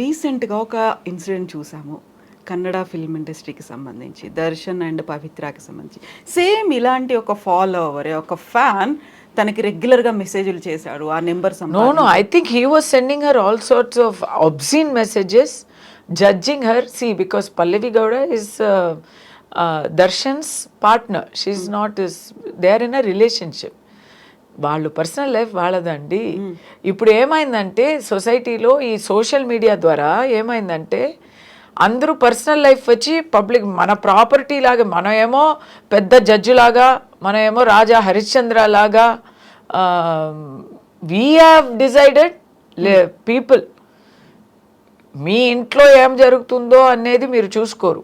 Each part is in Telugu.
రీసెంట్గా ఒక ఇన్సిడెంట్ చూసాము. కన్నడ ఫిల్మ్ ఇండస్ట్రీకి సంబంధించి దర్శన్ అండ్ పవిత్రకి సంబంధించి. సేమ్ ఇలాంటి ఒక ఫాలో అవర్ ఒక ఫ్యాన్ తనకి రెగ్యులర్గా మెసేజ్లు చేశాడు. ఆ number no I think he was sending her all sorts of obscene messages judging her see because Pallavi Gowda is Darshan's partner she's not is they are in a relationship వాళ్ళు పర్సనల్ లైఫ్ వాళ్ళదండి. ఇప్పుడు ఏమైందంటే సొసైటీలో ఈ సోషల్ మీడియా ద్వారా ఏమైందంటే అందరూ పర్సనల్ లైఫ్ వచ్చి పబ్లిక్ మన ప్రాపర్టీ లాగా మనం ఏమో పెద్ద జడ్జి లాగా మనం ఏమో రాజా హరిశ్చంద్ర లాగా we have decided lay people మీ ఇంట్లో ఏం జరుగుతుందో అనేది మీరు చూసుకోరు.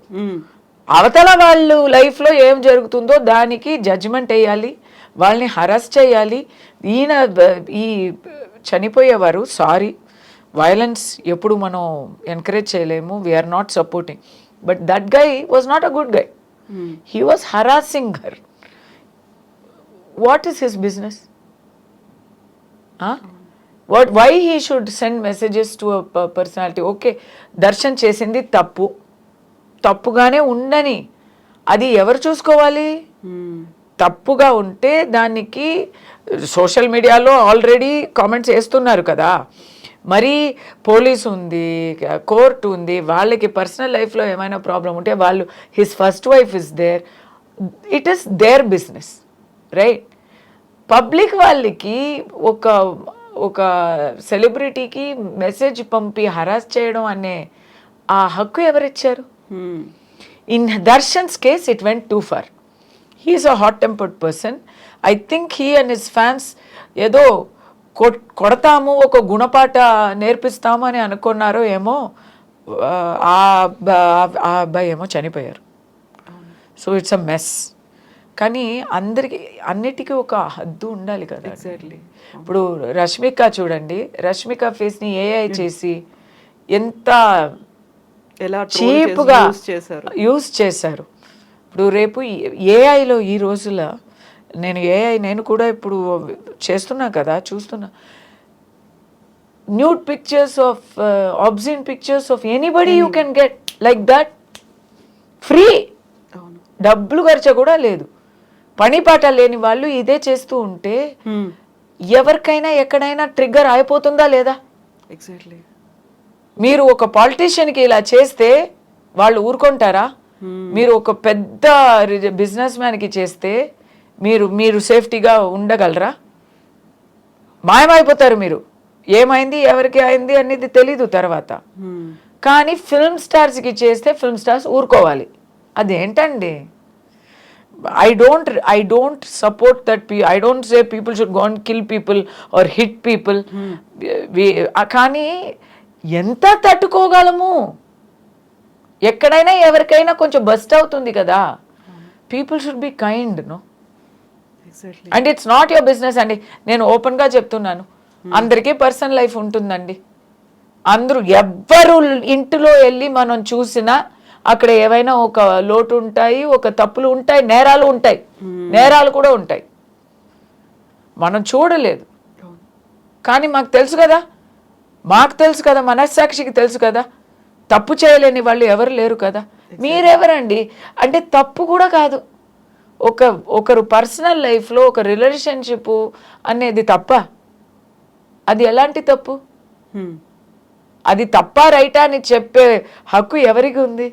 అవతల వాళ్ళు లైఫ్లో ఏం జరుగుతుందో దానికి జడ్జిమెంట్ వేయాలి. వాళ్ళని హరాస్ చేయాలి. ఈయన ఈ చనిపోయేవారు సారీ వైలెన్స్ ఎప్పుడు మనం ఎంకరేజ్ చేయలేము. We are not supporting but that guy was not a good guy he was harassing her what is his business what why he should send messages to personality okay Darshan చేసింది తప్పు. తప్పుగానే ఉండని అది ఎవరు చూసుకోవాలి? తప్పుగా ఉంటే దానికి సోషల్ మీడియాలో ఆల్రెడీ కామెంట్స్ వేస్తున్నారు కదా. మరి పోలీస్ ఉంది కోర్టు ఉంది వాళ్ళకి పర్సనల్ లైఫ్లో ఏమైనా ప్రాబ్లం ఉంటే వాళ్ళు his first wife is there. It is their business right? Public వాళ్ళకి ఒక ఒక సెలబ్రిటీకి మెసేజ్ పంపి హరాస్ చేయడం అనే ఆ హక్కు ఎవరిచ్చారు? In Darshan's case it went too far. He's a hot tempered person I think he and his fans ఏదో కొడతాము ఒక గుణపాఠ నేర్పిస్తాము అని అనుకున్నారో ఏమో ఆ అబ్బా- ఆ అబ్బాయి ఏమో చనిపోయారు. సో ఇట్స్ అ మెస్ కానీ అందరికి అన్నిటికీ ఒక హద్దు ఉండాలి కదా ఎగ్జాక్ట్లీ ఇప్పుడు రష్మిక చూడండి రష్మిక ఫేస్ని ఏఐ చేసి ఎంత ఎలా చీప్గా యూస్ చేశారు. ఇప్పుడు రేపు ఏఐలో ఈ రోజుల నేను ఏఐ నేను కూడా ఇప్పుడు చేస్తున్నా కదా చూస్తున్నా. Nude pictures of obscene pictures of anybody you can get like that free అవును. డబ్బులు ఖర్చు కూడా లేదు. పని పాట లేని వాళ్ళు ఇదే చేస్తూ ఉంటే ఎవరికైనా ఎక్కడైనా ట్రిగ్గర్ అయిపోతుందా లేదా? ఎగ్జాక్ట్లీ మీరు ఒక పాలిటీషియన్కి ఇలా చేస్తే వాళ్ళు ఊరుకుంటారా? మీరు ఒక పెద్ద బిజినెస్ మ్యాన్కి చేస్తే మీరు మీరు సేఫ్టీగా ఉండగలరా? మాయమైపోతారు మీరు. ఏమైంది ఎవరికి అయింది అనేది తెలీదు తర్వాత. కానీ ఫిల్మ్ స్టార్స్కి చేస్తే ఫిల్మ్ స్టార్స్ ఊరుకోవాలి. అదేంటండి? I don't I don't support that P I don't say people should go and kill people or hit people కానీ ఎంత తట్టుకోగలము? ఎక్కడైనా ఎవరికైనా కొంచెం బస్ట్ అవుతుంది కదా. People should be kind no and it's not your business అండి. నేను ఓపెన్గా చెప్తున్నాను. అందరికీ పర్సనల్ లైఫ్ ఉంటుందండి. అందరూ ఎవ్వరు ఇంటిలో వెళ్ళి మనం చూసినా అక్కడ ఏవైనా ఒక లోటు ఉంటాయి ఒక తప్పులు ఉంటాయి నేరాలు ఉంటాయి. నేరాలు కూడా ఉంటాయి. మనం చూడలేదు. కానీ మాకు తెలుసు కదా. మాకు తెలుసు కదా. మనస్సాక్షికి తెలుసు కదా. తప్పు చేయలేని వాళ్ళు ఎవరు లేరు కదా? మీరెవరండి? అంటే తప్పు కూడా కాదు. ఒక ఒకరు పర్సనల్ లైఫ్లో ఒక రిలేషన్షిప్ అనేది తప్ప. అది ఎలాంటి తప్పు? అది తప్ప రైటా అని చెప్పే హక్కు ఎవరికి ఉంది?